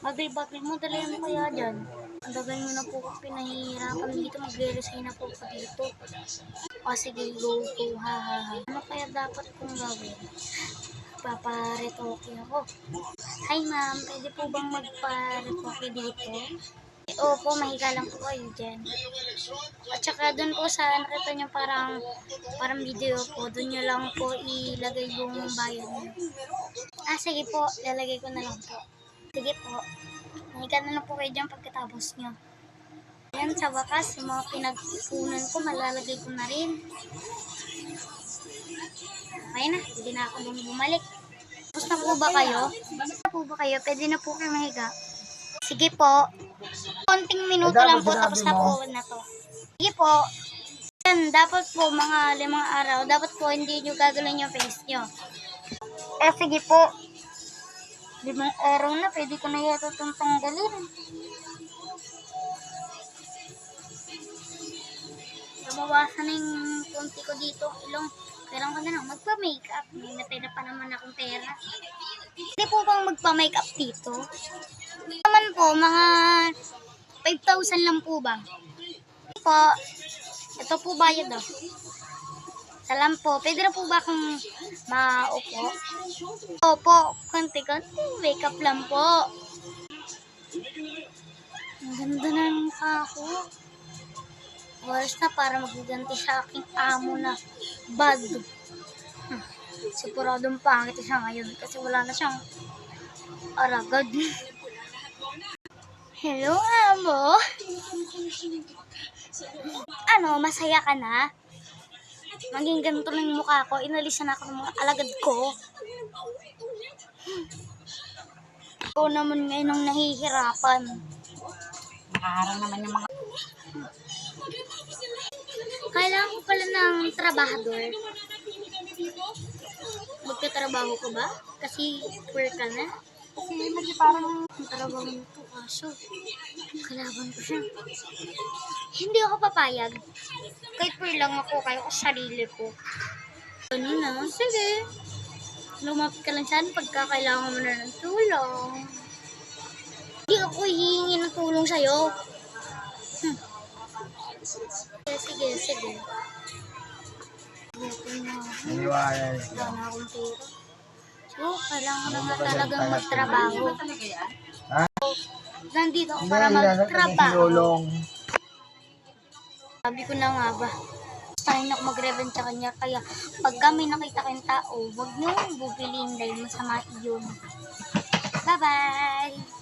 Bagay-bagay mo, dali mo kaya dyan. Ang dagay mo na po pinahihirapan dito. Magre-resign na po ko dito. O sige, go, go, ha, ha, ha. Ano kaya dapat kong gawin? Paparetoke ako. Hi ma'am, pwede po bang magparetoke dito? Opo, mahiga lang po kayo dyan. At saka doon po sa nakita nyo parang, parang video po, doon nyo lang po ilagay yung bayan nyo. Ah, sige po, lalagay ko na lang po. Sige po, mahiga na lang po kayo dyan pagkatapos nyo. Yan, sa wakas, yung mga pinag-ipunan ko, malalagay ko na rin. Okay na, hindi na ako bumalik. Tapos na po ba kayo? Tapos na po ba kayo? Pwede na po kayo mahiga. Sige po. Konting minuto lang po, tapos na po na to. Sige po. Yan, dapat po mga limang araw, dapat po hindi nyo gagawin yung face nyo. Eh, sige po. Limang araw na, pwede ko na yata itong tanggalin. Nabawasan na yung konti ko dito, ilong. Pero ko na lang, magpa-makeup. May natira pa naman akong pera. Hindi po bang magpa-makeup dito? Naman po, mga 5,000 lang po ba? Po, ito po bayad oh. Salam po, pwede na po ba akong maupo? Opo, konti-konti, makeup lang po. Ang ganda na ng mukha ko. Oras na para magiganti sa aking amo na bad. Hmm. Siguradong pangit siya ngayon kasi wala na siyang aragad. Hello, amo. Ano, masaya ka na? Maging ganito lang yung mukha ko. Inalisan na ako ng mga alagad ko. Ikaw naman ngayon ang nahihirapan. Nakaharang naman yung mga... Kailangan ko pala ng trabahador. Magkatrabaho ka ba? Kasi work ka na? Kasi lagi parang... Ang trabaho nito kaso. Kalaban ko siya. Hindi ako papayag. Kahit pur lang ako kayo sa sarili ko. Ano na? Sige. Lumapit ka lang saan pagka kailangan mo na ng tulong. Hindi ako hihingi ng tulong sa'yo. Hmm. Sige, sige, sige. Buti na ako. Naniwala. Wala na akong pera. So, kailangan ko na nga talagang magtrabaho. Ha? Nandito ako para magtrabaho. Sabi ko na nga ba, tayo na ako mag-revent sa kanya. Kaya pag kami nakita kayong tao, huwag niyong bubiliin dahil masama iyon. Bye-bye!